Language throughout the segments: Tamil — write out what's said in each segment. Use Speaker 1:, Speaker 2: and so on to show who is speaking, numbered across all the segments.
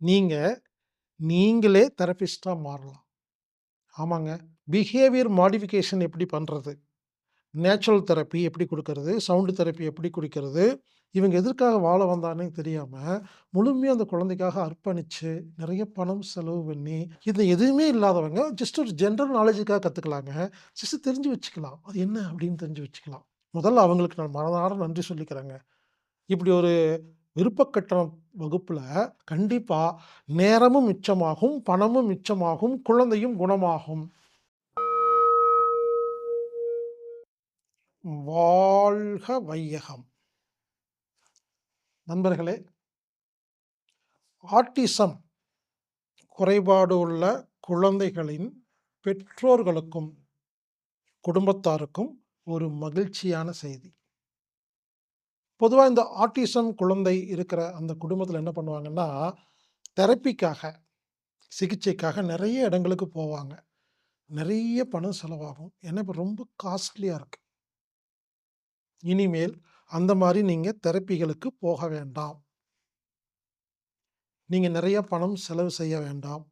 Speaker 1: நீங்கள் நீங்களே தெரபிஸ்டாக மாறலாம். ஆமாங்க. பிஹேவியர் மாடிஃபிகேஷன் எப்படி பண்ணுறது நேச்சுரல் தெரப்பி எப்படி கொடுக்கறது சவுண்டு தெரப்பி எப்படி கொடுக்கறது இவங்க எதற்காக வாழ வந்தான்னே தெரியாமல் முழுமையாக அந்த குழந்தைக்காக அர்ப்பணித்து நிறைய பணம் செலவு பண்ணி, இது எதுவுமே இல்லாதவங்க ஜஸ்ட் ஒரு ஜென்ரல் நாலேஜுக்காக கற்றுக்கலாங்க ஜஸ்ட் தெரிஞ்சு வச்சுக்கலாம். அது என்ன அப்படின்னு தெரிஞ்சு வச்சுக்கலாம். முதல்ல அவங்களுக்கு நான் மனதார நன்றி சொல்லிக்கிறேங்க. இப்படி ஒரு விருப்ப வகுப்பில் கண்டிப்பாக நேரமும் மிச்சமாகும், பணமும் மிச்சமாகும், குழந்தையும் குணமாகும். வாழ்க வையகம்! நண்பர்களே ஆட்டிசம் குறைபாடு உள்ள குழந்தைகளின் பெற்றோர்களுக்கும், குடும்பத்தாருக்கும் ஒரு மகிழ்ச்சியான செய்தி. பொதுவாக இந்த ஆட்டிசம் குழந்தை இருக்கிற அந்த குடும்பத்தில் என்ன பண்ணுவாங்கன்னா, தெரப்பிக்காக, சிகிச்சைக்காக நிறைய இடங்களுக்கு போவாங்க. நிறைய பணம் செலவாகும். ஏன்னா, இப்போ ரொம்ப காஸ்ட்லியாக இருக்கு. இனிமேல் அந்த மாதிரி நீங்கள் தெரப்பிகளுக்கு போக வேண்டாம். நீங்கள் நிறைய பணம் செலவு செய்ய வேண்டாம்.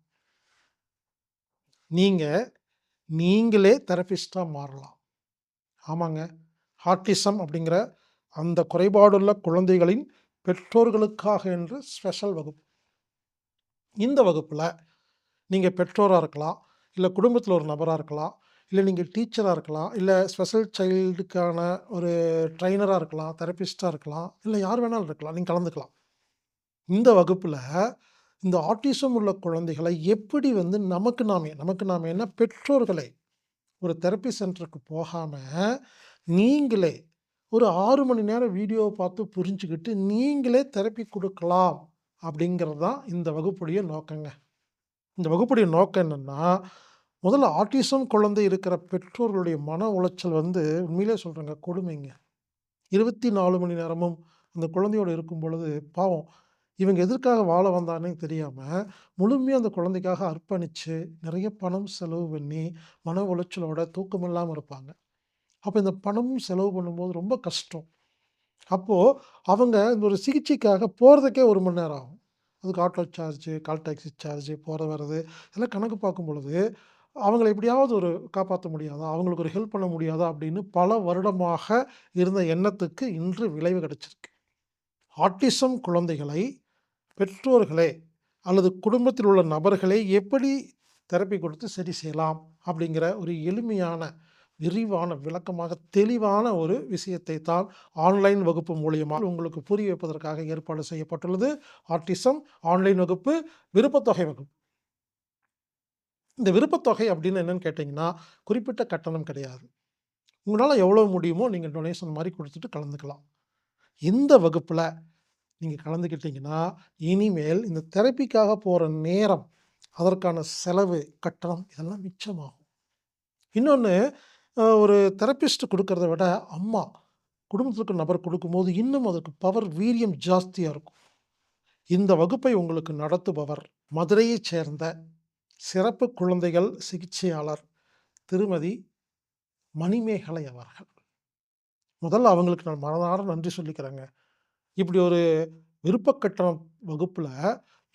Speaker 1: நீங்கள் நீங்களே தெரப்பிஸ்டாக மாறலாம். ஆமாங்க. ஹார்டிசம் அப்படிங்கிற அந்த குறைபாடுள்ள குழந்தைகளின் பெற்றோர்களுக்காக என்று ஸ்பெஷல் வகுப்பு. இந்த வகுப்பில் நீங்கள் பெற்றோராக இருக்கலாம், இல்லை குடும்பத்தில் ஒரு நபராக இருக்கலாம், இல்லை நீங்கள் டீச்சராக இருக்கலாம், இல்லை ஸ்பெஷல் சைல்டுக்கான ஒரு ட்ரைனராக இருக்கலாம், தெரபிஸ்ட்டா இருக்கலாம், இல்லை யார் வேணாலும் இருக்கலாம். நீங்கள் கலந்துக்கலாம். இந்த வகுப்பில் இந்த ஆட்டிசம் உள்ள குழந்தைகளை எப்படி வந்து நமக்கு நாமே நமக்கு நாமே என்ன பெற்றோர்களை ஒரு தெரப்பி சென்டருக்கு போகாமல் நீங்களே ஒரு ஆறு மணி நேரம் வீடியோவை பார்த்து புரிஞ்சுக்கிட்டு நீங்களே தெரப்பி கொடுக்கலாம் அப்படிங்கிறது தான் இந்த வகுப்புடைய நோக்கங்க. இந்த வகுப்புடைய நோக்கம் என்னென்னா முதல்ல ஆட்டிசம் குழந்தை இருக்கிற பெற்றோர்களுடைய மன உளைச்சல் வந்து உண்மையிலேயே சொல்கிறேங்க கொடுமைங்க. 24 மணி நேரமும் அந்த குழந்தையோட இருக்கும் பொழுது, பாவம் இவங்க எதற்காக வாழ வந்தானே தெரியாமல் முழுமையாக அந்த குழந்தைக்காக அர்ப்பணித்து நிறைய பணம் செலவு பண்ணி, மன உளைச்சலோட தூக்கமில்லாமல் இருப்பாங்க. அப்போ இந்த பணம் செலவு பண்ணும்போது ரொம்ப கஷ்டம். அப்போது அவங்க இந்த ஒரு சிகிச்சைக்காக போகிறதுக்கே ஒரு மணி நேரம் ஆகும். அதுக்கு auto charge call taxi charge, போகிற வர்றது இதெல்லாம் கணக்கு பார்க்கும் பொழுது, அவங்கள எப்படியாவது ஒரு காப்பாற்ற முடியாதா? அவங்களுக்கு ஒரு ஹெல்ப் பண்ண முடியாதா? அப்படின்னு பல வருடமாக இருந்த எண்ணத்துக்கு இன்று விளைவு கிடச்சிருக்கு ஆட்டிசம் குழந்தைகளை பெற்றோர்களே அல்லது குடும்பத்தில் உள்ள நபர்களே எப்படி தெரப்பி கொடுத்து சரி செய்யலாம்? அப்படிங்கிற ஒரு எளிமையான, விரிவான, விளக்கமாக தெளிவான ஒரு விஷயத்தை தான் ஆன்லைன் வகுப்பு மூலியமாக உங்களுக்கு புரிய வைப்பதற்காக ஏற்பாடு செய்யப்பட்டுள்ளது. ஆர்டிசம் ஆன்லைன் வகுப்பு, விருப்பத்தொகை வகுப்பு. இந்த விருப்பத்தொகை அப்படின்னு என்னன்னு கேட்டிங்கன்னா குறிப்பிட்ட கட்டணம் கிடையாது. உங்களால் எவ்வளோ முடியுமோ நீங்கள் டொனேஷன் மாதிரி கொடுத்துட்டு கலந்துக்கலாம். இந்த வகுப்பில் நீங்கள் கலந்துக்கிட்டீங்கன்னா, இனிமேல் இந்த தெரப்பிக்காக போகிற நேரம், அதற்கான செலவு, கட்டணம் இதெல்லாம் மிச்சமாகும். இன்னொன்று ஒரு தெரப்பிஸ்ட் கொடுக்கறத விட, அம்மா குடும்பத்துக்கு இருக்கிற நபர் கொடுக்கும்போது இன்னும் அதற்கு பவர் வீரியம் ஜாஸ்தியாக இருக்கும். இந்த வகுப்பை உங்களுக்கு நடத்துபவர், மதுரையைச் சேர்ந்த சிறப்பு குழந்தைகள் சிகிச்சையாளர் திருமதி மணிமேகலை அவர்கள். முதல்ல அவங்களுக்கு நான் மனதார நன்றி சொல்லிக்கிறேங்க. இப்படி ஒரு விருப்ப வகுப்பில்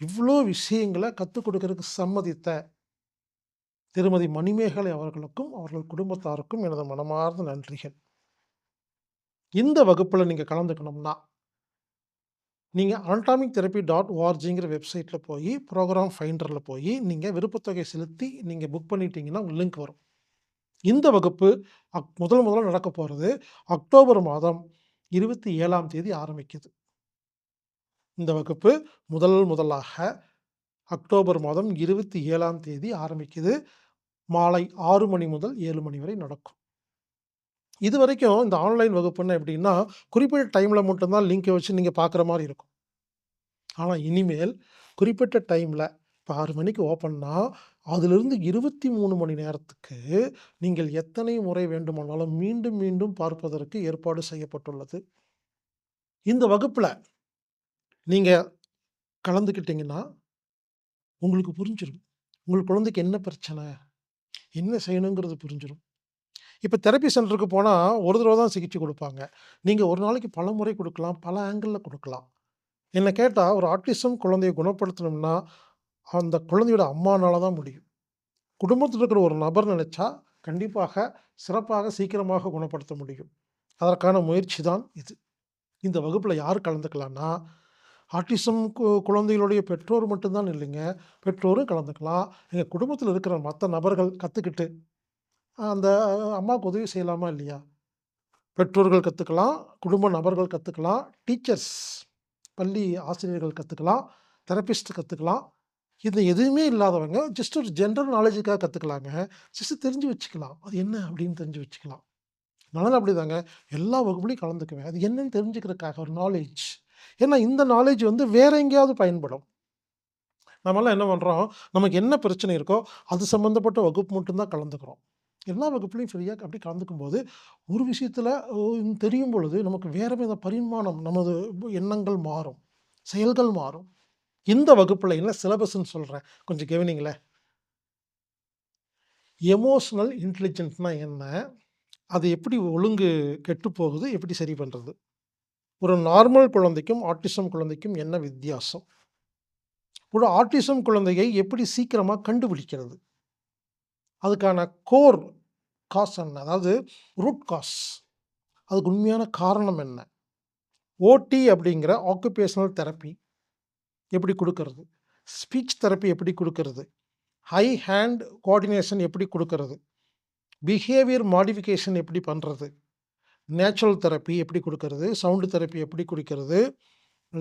Speaker 1: இவ்வளோ விஷயங்களை விஷயங்கள கொடுக்கறதுக்கு சம்மதித்த திருமதி மணிமேகலை அவர்களுக்கும், அவர்கள் குடும்பத்தாருக்கும் எனது மனமார்ந்த நன்றிகள். இந்த வகுப்பில் நீங்கள் கலந்துக்கணும்னா நீங்கள் அனடாமிக் தெரப்பி டாட் ஓஆர்ஜிங்கிற வெப்சைட்டில் போய் ப்ரோக்ராம் ஃபைண்டரில் போய் நீங்கள் விருப்பத்தொகை செலுத்தி நீங்கள் புக் பண்ணிட்டீங்கன்னா, உங்களுக்கு லிங்க் வரும். இந்த வகுப்பு அக் முதல் முதல்ல நடக்கப் போகிறது அக்டோபர் மாதம் 27ஆம் தேதி ஆரம்பிக்குது. இந்த வகுப்பு முதல் முதலாக அக்டோபர் மாதம் 27ஆம் தேதி ஆரம்பிக்குது. மாலை ஆறு மணி முதல் ஏழு மணி வரை நடக்கும். இது வரைக்கும் இந்த ஆன்லைன் வகுப்புன்னு எப்படின்னா, குறிப்பிட்ட டைமில் மட்டும்தான் லிங்கை வச்சு நீங்கள் பார்க்குற மாதிரி இருக்கும். ஆனால் இனிமேல் குறிப்பிட்ட டைமில் இப்போ ஆறு மணிக்கு ஓப்பன்னா, அதிலிருந்து 23 மணி நேரத்துக்கு நீங்கள் எத்தனை முறை வேண்டுமானாலும் மீண்டும், மீண்டும் பார்ப்பதற்கு ஏற்பாடு செய்யப்பட்டுள்ளது. இந்த வகுப்பில் நீங்கள் கலந்துக்கிட்டிங்கன்னா உங்களுக்கு புரிஞ்சிடும் உங்கள் குழந்தைக்கு என்ன பிரச்சனை? என்ன செய்யணுங்கிறது புரிஞ்சிடும் இப்போ தெரப்பி சென்டருக்கு போனால் ஒரு தடவை தான் சிகிச்சை கொடுப்பாங்க நீங்கள் ஒரு நாளைக்கு பல முறை கொடுக்கலாம் பல ஆங்கிளில் கொடுக்கலாம் என்னை கேட்டால் ஒரு ஆட்டிசம் குழந்தையை குணப்படுத்தணும்னா, அந்த குழந்தையோட அம்மானால தான் முடியும். குடும்பத்தில் இருக்கிற ஒரு நபர் நினச்சா கண்டிப்பாக சிறப்பாக சீக்கிரமாக குணப்படுத்த முடியும். அதற்கான முயற்சி தான் இது. இந்த வகுப்பில் யார் கலந்துக்கலான்னா, ஆட்டிசம் கு குழந்தைகளுடைய பெற்றோர் மட்டும் தான் இல்லைங்க. பெற்றோரும் கலந்துக்கலாம். எங்கள் குடும்பத்தில் இருக்கிற மற்ற நபர்கள் கற்றுக்கிட்டு அந்த அம்மாவுக்கு உதவி செய்யலாமா இல்லையா? பெற்றோர்கள் கற்றுக்கலாம் குடும்ப நபர்கள் கற்றுக்கலாம் டீச்சர்ஸ் பள்ளி ஆசிரியர்கள் கற்றுக்கலாம் தெரப்பிஸ்ட் கற்றுக்கலாம் இது எதுவுமே இல்லாதவங்க ஜஸ்ட் ஒரு ஜென்ரல் நாலேஜுக்காக கற்றுக்கலாங்க ஜஸ்ட் தெரிஞ்சு வச்சுக்கலாம். அது என்ன அப்படின்னு தெரிஞ்சு வச்சுக்கலாம். நானும் அப்படிதாங்க. எல்லா வகுப்புலையும் கலந்துக்குவேன். அது என்னன்னு தெரிஞ்சுக்கிறதுக்காக ஒரு நாலேஜ் ஏன்னா இந்த நாலேஜ் வந்து வேற எங்கேயாவது பயன்படும். நம்மளாம் என்ன பண்ணுறோம் நமக்கு என்ன பிரச்சனை இருக்கோ, அது சம்மந்தப்பட்ட வகுப்பு மட்டும்தான் கலந்துக்கிறோம். எல்லா வகுப்புலையும் ஃப்ரீயாக அப்படி கலந்துக்கும்போது, ஒரு விஷயத்தில் தெரியும் பொழுது நமக்கு வேறு வித பரிமாணம் நமது எண்ணங்கள் மாறும். செயல்கள் மாறும். இந்த வகுப்பில் என்ன சிலபஸ்ன்னு சொல்கிறேன் கொஞ்சம் கவனிங்களேன். எமோஷ்னல் இன்டெலிஜென்ட்னா என்ன? அது எப்படி ஒழுங்கு கெட்டு போகுது? எப்படி சரி பண்ணுறது ஒரு நார்மல் குழந்தைக்கும், ஆட்டிசம் குழந்தைக்கும் என்ன வித்தியாசம்? ஒரு ஆட்டிசம் குழந்தையை எப்படி சீக்கிரமாக கண்டுபிடிக்கிறது? அதுக்கான கோர் காஸ் என்ன? அதாவது ரூட் காஸ். அதுக்கு உண்மையான காரணம் என்ன? ஓடி அப்படிங்கிற ஆக்குபேஷனல் தெரப்பி எப்படி கொடுக்கறது ஸ்பீச் தெரப்பி எப்படி கொடுக்கறது ஹை ஹேண்ட் கோஆர்டினேஷன் எப்படி கொடுக்கறது பிஹேவியர் மாடிஃபிகேஷன் எப்படி பண்ணுறது நேச்சுரல் தெரப்பி எப்படி கொடுக்கறது சவுண்டு தெரப்பி எப்படி கொடுக்கறது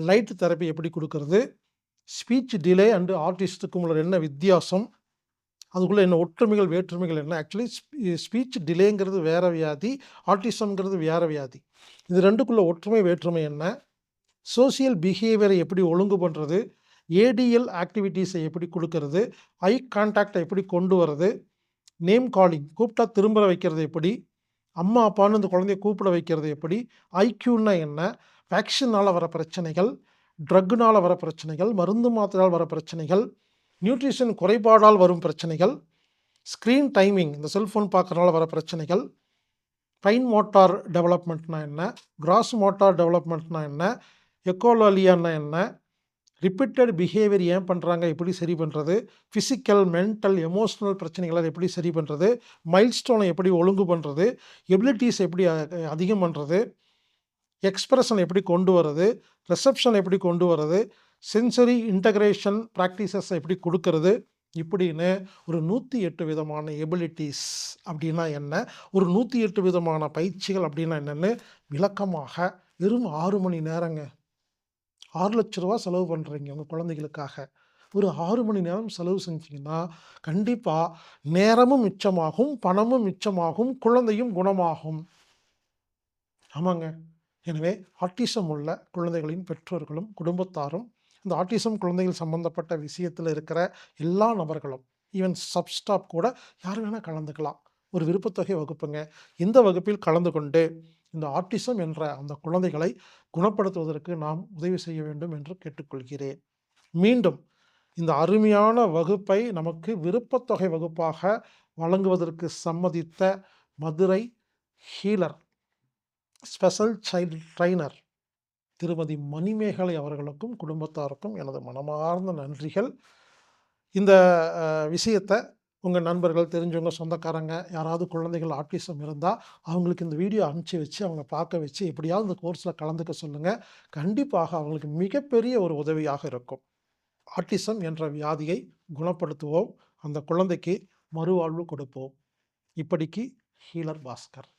Speaker 1: லைட் தெரப்பி எப்படி கொடுக்கறது ஸ்பீச் டிலே அண்டு ஆர்டிஸ்ட்டுக்கும் உள்ள என்ன வித்தியாசம்? அதுக்குள்ளே என்ன ஒற்றுமைகள், வேற்றுமைகள் என்ன? ஆக்சுவலி ஸ்பீச் டிலேங்கிறது வேற வியாதி. ஆர்டிசம்ங்கிறது வேற வியாதி. இது ரெண்டுக்குள்ளே ஒற்றுமை, வேற்றுமை என்ன? சோசியல் பிஹேவியரை எப்படி ஒழுங்கு பண்ணுறது ஏடிஎல் ஆக்டிவிட்டீஸை எப்படி கொடுக்கறது ஐ கான்டாக்டை எப்படி கொண்டு வரது? நேம் காலிங் கூப்பிட்டா திரும்ப வைக்கிறது எப்படி? அம்மா, அப்பான்னு அந்த குழந்தைய கூப்பிட வைக்கிறது எப்படி? ஐக்யூன்னா என்ன? வேக்சினால் வர பிரச்சனைகள், ட்ரக்குனால் வர பிரச்சனைகள், மருந்து மாத்திரால் வர பிரச்சனைகள், நியூட்ரிஷன் குறைபாடால் வரும் பிரச்சனைகள், ஸ்க்ரீன் டைமிங் இந்த செல்ஃபோன் பார்க்கறனால வர பிரச்சனைகள், ஃபைன் மோட்டார் டெவலப்மெண்ட்னா என்ன? கிராஸ் மோட்டார் டெவலப்மெண்ட்னா என்ன? எக்கோலாலியான்னா என்ன? ரிப்பீட்டட் பிஹேவியர் ஏன் பண்ணுறாங்க எப்படி சரி பண்ணுறது ஃபிசிக்கல் மென்டல், எமோஷ்னல் பிரச்சனைகளை எப்படி சரி பண்ணுறது மைல்ஸ்டோனை எப்படி ஒழுங்கு பண்ணுறது எபிலிட்டிஸ் எப்படி அதிகம் பண்ணுறது எக்ஸ்பிரஷன் எப்படி கொண்டு வர்றது? ரிசப்ஷன் எப்படி கொண்டு வரது? சென்சரி இன்டகிரேஷன் ப்ராக்டிசஸ் எப்படி கொடுக்கறது? இப்படின்னு ஒரு 108 விதமான எபிலிட்டிஸ் அப்படின்னா என்ன? ஒரு 108 விதமான பயிற்சிகள் அப்படின்னா என்னன்னு விளக்கமாக வெறும் ஆறு மணி நேரங்க. ஆறு லட்ச ரூபா செலவு பண்ணுறீங்க உங்கள் குழந்தைகளுக்காக. ஒரு ஆறு மணி நேரம் செலவு செஞ்சீங்கன்னா, கண்டிப்பாக நேரமும் மிச்சமாகும், பணமும் மிச்சமாகும், குழந்தையும் குணமாகும். ஆமாங்க. எனவே ஆட்டிசம் உள்ள குழந்தைகளின் பெற்றோர்களும், குடும்பத்தாரும், இந்த ஆட்டிசம் குழந்தைகள் சம்பந்தப்பட்ட விஷயத்தில் இருக்கிற எல்லா நபர்களும், ஈவன் சப்ஸ்டாப் கூட யார் வேணால் கலந்துக்கலாம். ஒரு விருப்பத்தொகை வகுப்புங்க. இந்த வகுப்பில் கலந்து கொண்டு, இந்த ஆர்டிசம் என்ற அந்த குழந்தைகளை குணப்படுத்துவதற்கு நாம் உதவி செய்ய வேண்டும் என்று கேட்டுக்கொள்கிறேன். மீண்டும் இந்த அருமையான வகுப்பை நமக்கு விருப்பத்தொகை வகுப்பாக வழங்குவதற்கு சம்மதித்த Madurai healer, special child trainer திருமதி மணிமேகலை அவர்களுக்கும், குடும்பத்தாருக்கும் எனது மனமார்ந்த நன்றிகள். இந்த விஷயத்தை உங்கள் நண்பர்கள், தெரிஞ்சவங்க, சொந்தக்காரங்க யாராவது குழந்தைகள் ஆட்டிசம் இருந்தால் அவங்களுக்கு இந்த வீடியோ அனுப்பிச்சு வச்சு, அவங்க பார்க்க வச்சு, எப்படியாவது இந்த கோர்ஸில் கலந்துக்க சொல்லுங்கள் கண்டிப்பாக அவங்களுக்கு மிகப்பெரிய ஒரு உதவியாக இருக்கும். ஆட்டிசம் என்ற வியாதியை குணப்படுத்துவோம். அந்த குழந்தைக்கு மறுவாழ்வு கொடுப்போம். இப்படிக்கு ஹீலர் பாஸ்கர்.